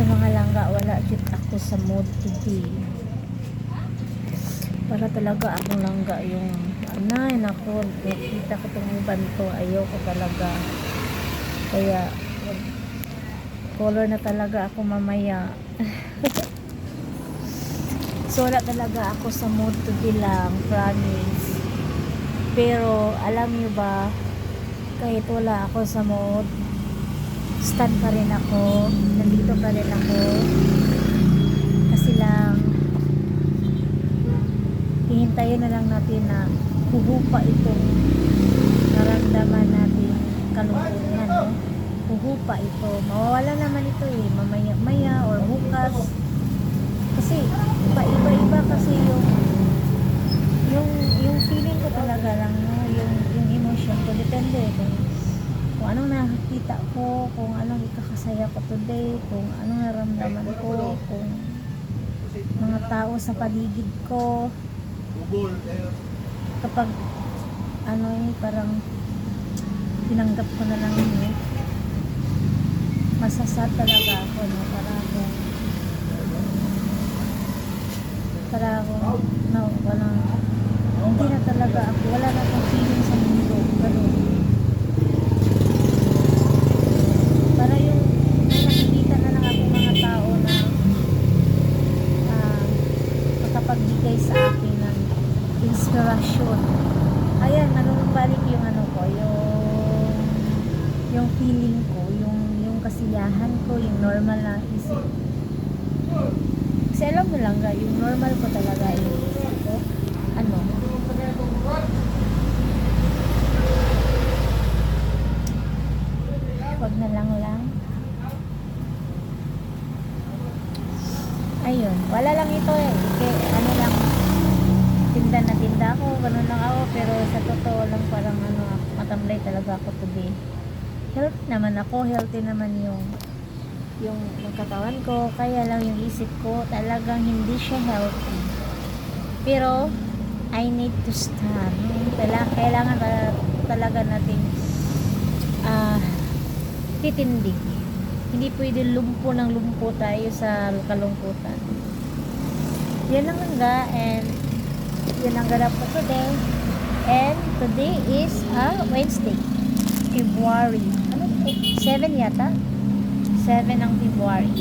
sa mga langga, wala jud ako sa mood today. Para talaga akong langga yung anay nako, nakita ko tong uban to, ayaw ko talaga. Kaya color na talaga ako mamaya. so wala talaga ako sa mood today lang, promise. Pero alam niyo ba, kahit wala ako sa mood, stand pa rin ako, nandito pa rin ako. Kasi lang, hihintayin na lang natin na huhupa itong naramdaman natin kalungkutan, no? Huhupa ito. Mawawala naman ito eh, mamaya-maya or bukas. Kasi, iba-iba-iba kasi yung yung yung feeling ko talaga lang no yung yung emotion ko depende kung kung anong nakikita ko kung anong ikakasaya ko today kung anong naramdaman ko kung mga tao sa paligid ko. Kapag ano eh parang tinanggap ko na lang yun eh. Masasad talaga ako no? Para ako para ako no walang hindi na talaga ako wala na akong feeling sa mundo ganun para yung nakikita na lang ako mga tao na ah, makapagbigay sa akin ng inspirasyon. Ayan nanunumbalik yung ano ko yung yung feeling ko yung yung kasiyahan ko yung normal na isip. Kasi alam mo lang ga, yung normal ko talaga yung isip ko ano wag na lang lang. Ayun wala lang ito eh. Kaya, ano ako ganun lang ako pero sa totoo lang parang ano matamlay talaga ako today. Healthy naman ako healthy naman yung yung yung katawan ko kaya lang yung isip ko talagang hindi siya healthy. Pero I need to stand Kailangan, kailangan ta- talaga nating ah titindig hindi pwede lumpo ng lumpo tayo sa kalungkutan. Yun lang lang ga and yun ang ganap ko today. And today is ah, Wednesday. February. Ano? 7 yata? 7 ng February